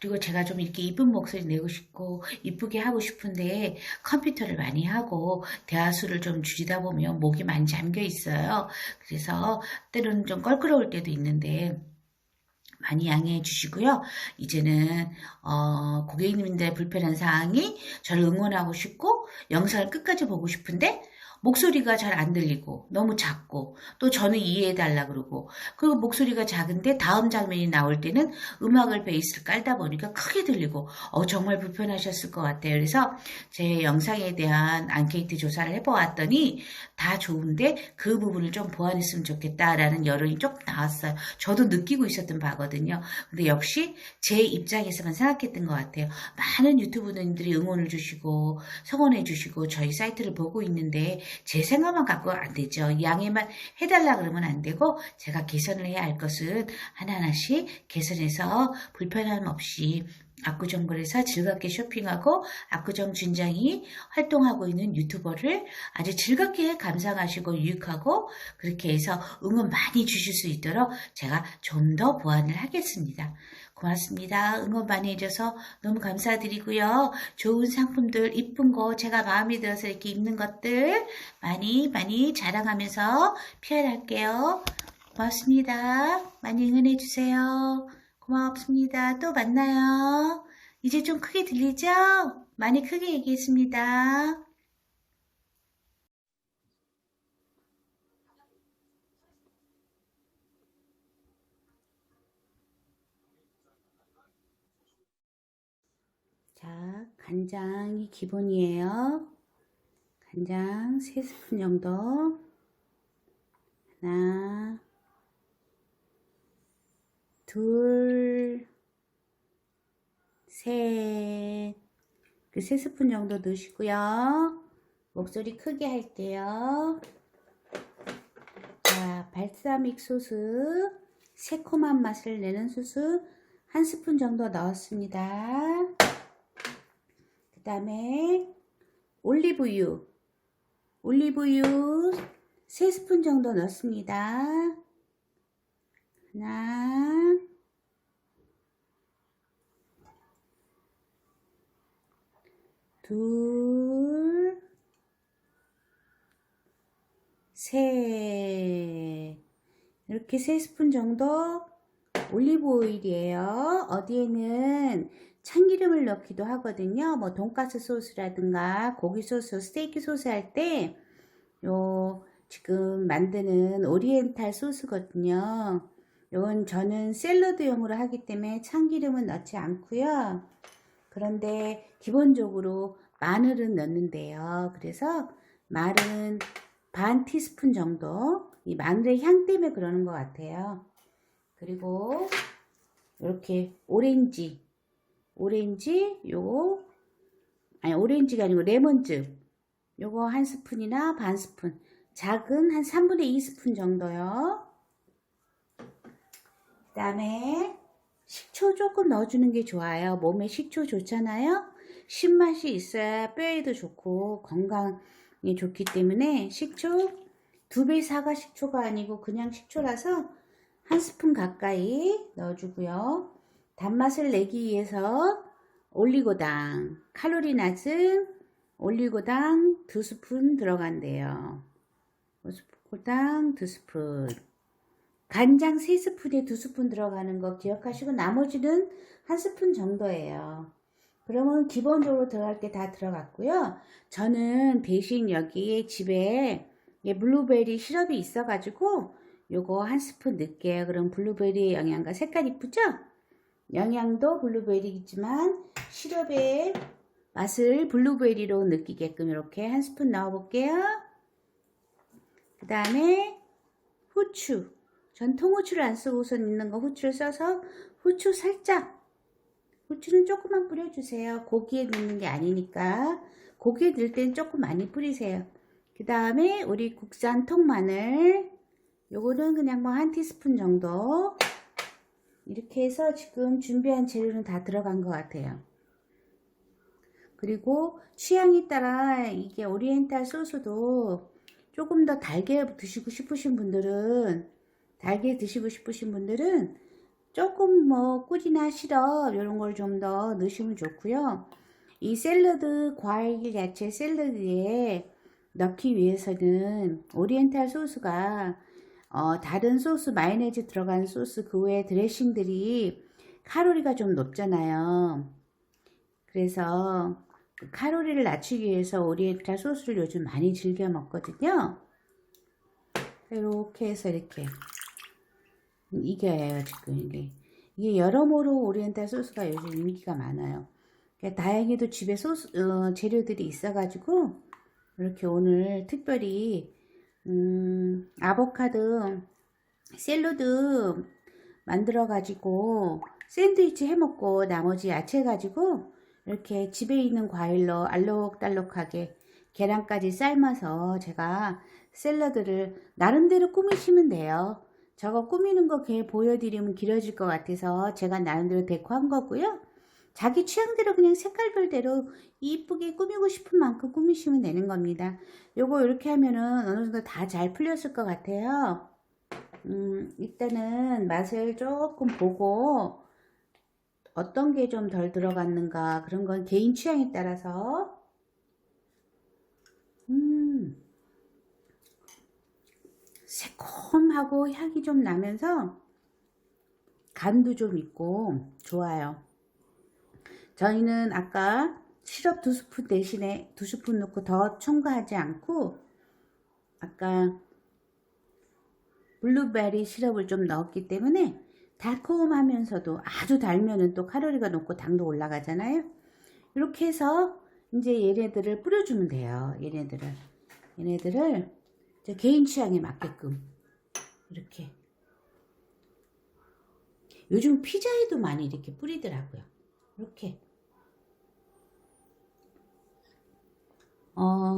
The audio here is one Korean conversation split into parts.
그리고 제가 좀 이렇게 이쁜 목소리 내고 싶고 이쁘게 하고 싶은데 컴퓨터를 많이 하고 대화수를 좀 줄이다 보면 목이 많이 잠겨 있어요. 그래서 때로는 좀 껄끄러울 때도 있는데 많이 양해해 주시고요. 이제는 어, 고객님들의 불편한 사항이 저를 응원하고 싶고 영상을 끝까지 보고 싶은데 목소리가 잘 안 들리고 너무 작고 또 저는 이해해 달라 그러고 그리고 목소리가 작은데 다음 장면이 나올 때는 음악을 베이스를 깔다 보니까 크게 들리고 어 정말 불편하셨을 것 같아요. 그래서 제 영상에 대한 앙케이트 조사를 해보았더니 다 좋은데 그 부분을 좀 보완했으면 좋겠다라는 여론이 조금 나왔어요. 저도 느끼고 있었던 바거든요. 근데 역시 제 입장에서만 생각했던 것 같아요. 많은 유튜브님들이 응원을 주시고 성원해 주시고 저희 사이트를 보고 있는데 제 생각만 갖고 안 되죠. 양해만 해달라 그러면 안 되고 제가 개선을 해야 할 것은 하나하나씩 개선해서 불편함 없이 압구정글에서 즐겁게 쇼핑하고 압구정 준장이 활동하고 있는 유튜버를 아주 즐겁게 감상하시고 유익하고 그렇게 해서 응원 많이 주실 수 있도록 제가 좀 더 보완을 하겠습니다. 고맙습니다. 응원 많이 해줘서 너무 감사드리고요. 좋은 상품들, 이쁜 거, 제가 마음에 들어서 이렇게 입는 것들 많이 많이 자랑하면서 표현할게요. 고맙습니다. 많이 응원해주세요. 고맙습니다. 또 만나요. 이제 좀 크게 들리죠? 많이 크게 얘기했습니다. 자, 간장이 기본이에요. 간장 3스푼 정도. 하나, 둘, 셋. 그 3스푼 정도 넣으시고요. 목소리 크게 할게요. 자, 발사믹 소스. 새콤한 맛을 내는 소스 한 스푼 정도 넣었습니다. 그 다음에 올리브유. 올리브유 3스푼 정도 넣습니다. 하나, 둘, 셋. 이렇게 3스푼 정도 올리브 오일이에요. 어디에는 참기름을 넣기도 하거든요. 뭐 돈가스 소스라든가 고기 소스, 스테이크 소스 할 때 요 지금 만드는 오리엔탈 소스거든요. 요건 저는 샐러드용으로 하기 때문에 참기름은 넣지 않고요. 그런데 기본적으로 마늘은 넣는데요. 그래서 마늘은 반 티스푼 정도 이 마늘의 향 때문에 그러는 것 같아요. 그리고 이렇게 오렌지 오렌지 요거 아니 오렌지가 아니고 레몬즙 요거 한 스푼이나 반 스푼 작은 한 3분의 2 스푼 정도요. 그 다음에 식초 조금 넣어주는 게 좋아요. 몸에 식초 좋잖아요. 신맛이 있어야 뼈에도 좋고 건강에 좋기 때문에 식초 두 배 사과 식초가 아니고 그냥 식초라서 한 스푼 가까이 넣어주고요. 단맛을 내기 위해서 올리고당 칼로리 낮은 올리고당 두 스푼 들어간대요. 올리고당 두 스푼 간장 3스푼에 2스푼 들어가는 거 기억하시고 나머지는 한 스푼 정도예요. 그러면 기본적으로 들어갈 게 다 들어갔고요. 저는 대신 여기에 집에 블루베리 시럽이 있어가지고 요거 한 스푼 넣을게요. 그럼 블루베리의 영양과 색깔 이쁘죠? 영양도 블루베리이지만 시럽의 맛을 블루베리로 느끼게끔 이렇게 한 스푼 넣어볼게요. 그 다음에 후추. 전 통후추를 안 쓰고 우선 있는 거 후추를 써서 후추 살짝 후추는 조금만 뿌려주세요. 고기에 넣는 게 아니니까 고기에 넣을 땐 조금 많이 뿌리세요. 그 다음에 우리 국산 통마늘 요거는 그냥 뭐 한 티스푼 정도 이렇게 해서 지금 준비한 재료는 다 들어간 것 같아요. 그리고 취향에 따라 이게 오리엔탈 소스도 조금 더 달게 드시고 싶으신 분들은 달게 드시고 싶으신 분들은 조금 뭐 꿀이나 시럽 이런 걸 좀 더 넣으시면 좋고요. 이 샐러드 과일 야채 샐러드에 넣기 위해서는 오리엔탈 소스가 어, 다른 소스 마요네즈 들어간 소스 그 외에 드레싱들이 칼로리가 좀 높잖아요. 그래서 그 칼로리를 낮추기 위해서 오리엔탈 소스를 요즘 많이 즐겨 먹거든요. 이렇게 해서 이렇게 이겨요 지금 이게 이게 여러모로 오리엔탈 소스가 요즘 인기가 많아요. 그러니까 다행히도 집에 소스 어, 재료들이 있어 가지고 이렇게 오늘 특별히 음, 아보카도 샐러드 만들어 가지고 샌드위치 해 먹고 나머지 야채 가지고 이렇게 집에 있는 과일로 알록달록하게 계란까지 삶아서 제가 샐러드를 나름대로 꾸미시면 돼요. 저거 꾸미는 거 걔 보여드리면 길어질 것 같아서 제가 나름대로 데코한 거고요. 자기 취향대로 그냥 색깔별대로 이쁘게 꾸미고 싶은 만큼 꾸미시면 되는 겁니다. 요거 이렇게 하면은 어느 정도 다 잘 풀렸을 것 같아요. 음, 일단은 맛을 조금 보고 어떤 게 좀 덜 들어갔는가 그런 건 개인 취향에 따라서 음, 새콤하고 향이 좀 나면서 간도 좀 있고 좋아요. 저희는 아까 시럽 두 스푼 대신에 두 스푼 넣고 더 첨가하지 않고 아까 블루베리 시럽을 좀 넣었기 때문에 달콤하면서도 아주 달면은 또 칼로리가 높고 당도 올라가잖아요. 이렇게 해서 이제 얘네들을 뿌려주면 돼요. 얘네들을 얘네들을 제 개인 취향에 맞게끔 이렇게 요즘 피자에도 많이 이렇게 뿌리더라고요. 이렇게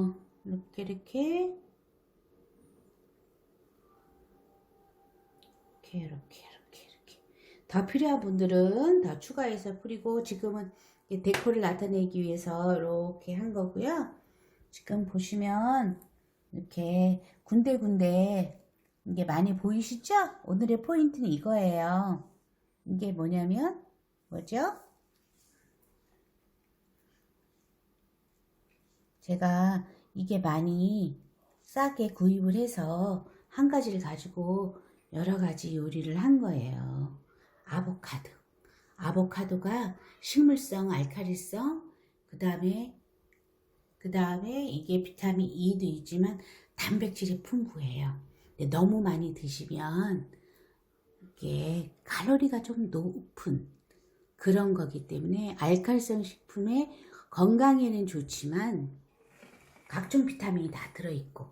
어 이렇게 이렇게 이렇게 이렇게 이렇게 이렇게 더 필요한 분들은 더 추가해서 뿌리고 지금은 이 데코를 나타내기 위해서 이렇게 한 거고요. 지금 보시면 이렇게 군데군데 이게 많이 보이시죠? 오늘의 포인트는 이거예요. 이게 뭐냐면 뭐죠? 제가 이게 많이 싸게 구입을 해서 한 가지를 가지고 여러 가지 요리를 한 거예요. 아보카도. 아보카도가 식물성, 알칼리성, 그 다음에, 그 다음에 이게 비타민 E도 있지만 단백질이 풍부해요. 너무 많이 드시면 이게 칼로리가 좀 높은 그런 거기 때문에 알칼리성 식품에 건강에는 좋지만 각종 비타민이 다 들어있고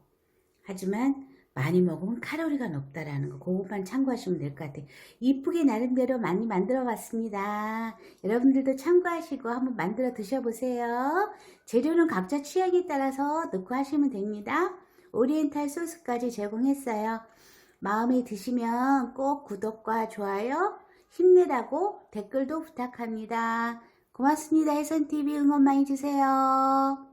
하지만 많이 먹으면 칼로리가 높다라는 거 그것만 참고하시면 될 것 같아요. 이쁘게 나름대로 많이 만들어 봤습니다. 여러분들도 참고하시고 한번 만들어 드셔보세요. 재료는 각자 취향에 따라서 넣고 하시면 됩니다. 오리엔탈 소스까지 제공했어요. 마음에 드시면 꼭 구독과 좋아요 힘내라고 댓글도 부탁합니다. 고맙습니다. 혜선TV 응원 많이 주세요.